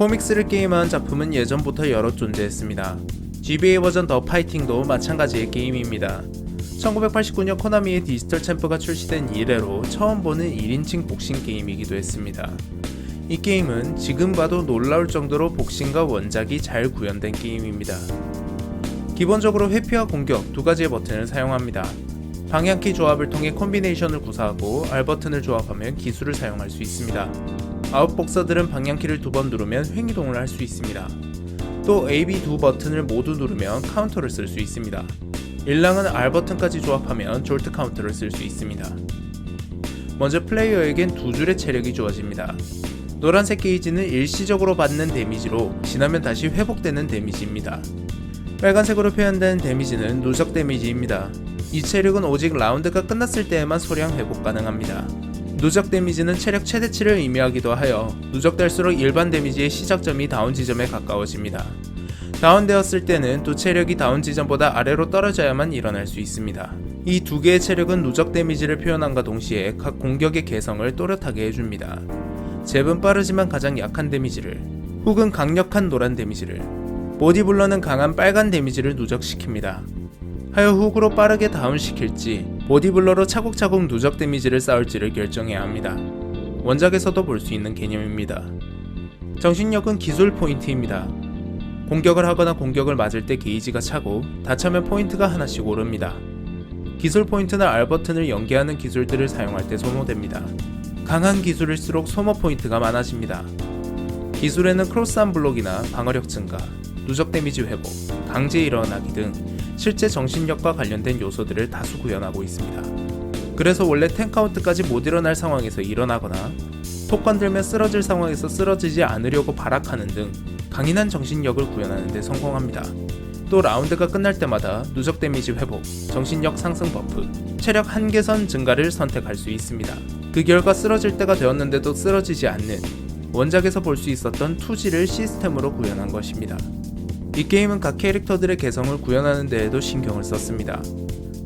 코믹스를 게임한 작품은 예전부터 여러 존재했습니다. GBA 버전 더 파이팅도 마찬가지의 게임입니다. 1989년 코나미의 디지털 챔프가 출시된 이래로 처음 보는 1인칭 복싱 게임이기도 했습니다. 이 게임은 지금 봐도 놀라울 정도로 복싱과 원작이 잘 구현된 게임입니다. 기본적으로 회피와 공격 두 가지의 버튼을 사용합니다. 방향키 조합을 통해 콤비네이션을 구사하고 R 버튼을 조합하면 기술을 사용할 수 있습니다. 아웃복서들은 방향키를 두 번 누르면 횡이동을 할 수 있습니다. 또 A, B 두 버튼을 모두 누르면 카운터를 쓸 수 있습니다. 일랑은 R 버튼까지 조합하면 졸트 카운터를 쓸 수 있습니다. 먼저 플레이어에겐 두 줄의 체력이 주어집니다. 노란색 게이지는 일시적으로 받는 데미지로 지나면 다시 회복되는 데미지입니다. 빨간색으로 표현된 데미지는 누적 데미지입니다. 이 체력은 오직 라운드가 끝났을 때에만 소량 회복 가능합니다. 누적 데미지는 체력 최대치를 의미하기도 하여 누적될수록 일반 데미지의 시작점이 다운 지점에 가까워집니다. 다운되었을 때는 또 체력이 다운 지점보다 아래로 떨어져야만 일어날 수 있습니다. 이 두 개의 체력은 누적 데미지를 표현함과 동시에 각 공격의 개성을 또렷하게 해줍니다. 잽은 빠르지만 가장 약한 데미지를, 훅은 강력한 노란 데미지를, 보디블러는 강한 빨간 데미지를 누적시킵니다. 하여 훅으로 빠르게 다운시킬지, 보디블러로 차곡차곡 누적 데미지를 쌓을지를 결정해야 합니다. 원작에서도 볼 수 있는 개념입니다. 정신력은 기술 포인트입니다. 공격을 하거나 공격을 맞을 때 게이지가 차고 다차면 포인트가 하나씩 오릅니다. 기술 포인트나 R 버튼을 연계하는 기술들을 사용할 때 소모됩니다. 강한 기술일수록 소모 포인트가 많아집니다. 기술에는 크로스한 블록이나 방어력 증가, 누적 데미지 회복, 강제 일어나기 등 실제 정신력과 관련된 요소들을 다수 구현하고 있습니다. 그래서 원래 10카운트까지 못 일어날 상황에서 일어나거나 톡 건들면 쓰러질 상황에서 쓰러지지 않으려고 발악하는 등 강인한 정신력을 구현하는 데 성공합니다. 또 라운드가 끝날 때마다 누적 데미지 회복, 정신력 상승 버프, 체력 한계선 증가를 선택할 수 있습니다. 그 결과 쓰러질 때가 되었는데도 쓰러지지 않는 원작에서 볼 수 있었던 투지를 시스템으로 구현한 것입니다. 이 게임은 각 캐릭터들의 개성을 구현하는 데에도 신경을 썼습니다.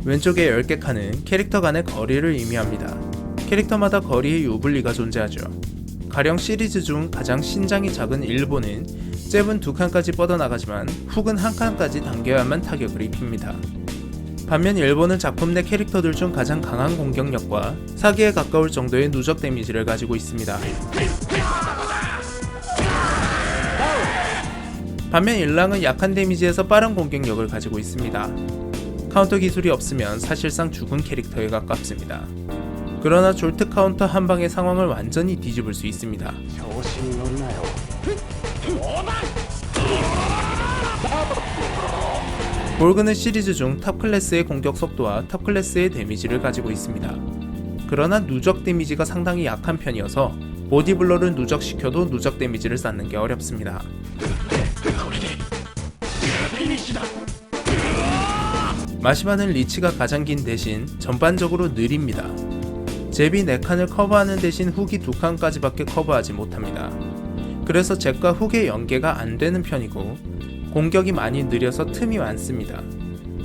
왼쪽의 10개 칸은 캐릭터 간의 거리를 의미합니다. 캐릭터마다 거리의 유불리가 존재하죠. 가령 시리즈 중 가장 신장이 작은 일본은 잽은 두 칸까지 뻗어나가지만 훅은 한 칸까지 당겨야만 타격을 입힙니다. 반면 일본은 작품 내 캐릭터들 중 가장 강한 공격력과 사기에 가까울 정도의 누적 데미지를 가지고 있습니다. 반면 일랑은 약한 데미지에서 빠른 공격력을 가지고 있습니다. 카운터 기술이 없으면 사실상 죽은 캐릭터에 가깝습니다. 그러나 졸트 카운터 한 방의 상황을 완전히 뒤집을 수 있습니다. 볼그는 시리즈 중 탑 클래스의 공격 속도와 탑 클래스의 데미지를 가지고 있습니다. 그러나 누적 데미지가 상당히 약한 편이어서 보디블러를 누적시켜도 누적 데미지를 쌓는 게 어렵습니다. 마시마는 리치가 가장 긴 대신 전반적으로 느립니다. 잽이 4칸을 커버하는 대신 훅이 2칸까지밖에 커버하지 못합니다. 그래서 잽과 훅의 연계가 안 되는 편이고 공격이 많이 느려서 틈이 많습니다.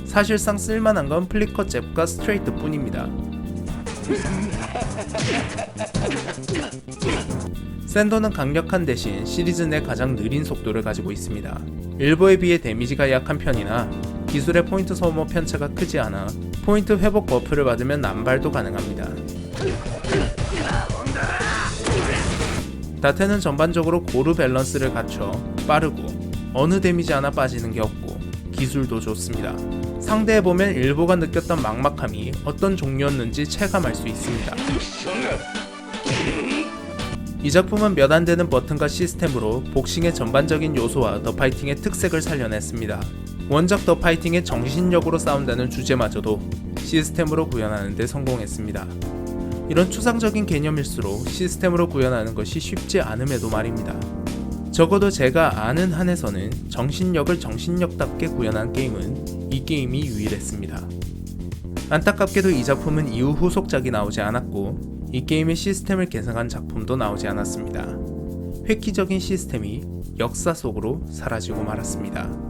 사실상 쓸만한 건 플리커 잽과 스트레이트 뿐입니다. 샌더는 강력한 대신 시리즈 내 가장 느린 속도를 가지고 있습니다. 일보에 비해 데미지가 약한 편이나 기술의 포인트 소모 편차가 크지 않아 포인트 회복 버프를 받으면 남발도 가능합니다. 다테는 전반적으로 고루 밸런스를 갖춰 빠르고 어느 데미지 하나 빠지는 게 없고 기술도 좋습니다. 상대해 보면 일보가 느꼈던 막막함이 어떤 종류였는지 체감할 수 있습니다. 이 작품은 몇 안 되는 버튼과 시스템으로 복싱의 전반적인 요소와 더 파이팅의 특색을 살려냈습니다. 원작 더 파이팅의 정신력으로 싸운다는 주제마저도 시스템으로 구현하는 데 성공했습니다. 이런 추상적인 개념일수록 시스템으로 구현하는 것이 쉽지 않음에도 말입니다. 적어도 제가 아는 한에서는 정신력을 정신력답게 구현한 게임은 이 게임이 유일했습니다. 안타깝게도 이 작품은 이후 후속작이 나오지 않았고 이 게임의 시스템을 개선한 작품도 나오지 않았습니다. 획기적인 시스템이 역사 속으로 사라지고 말았습니다.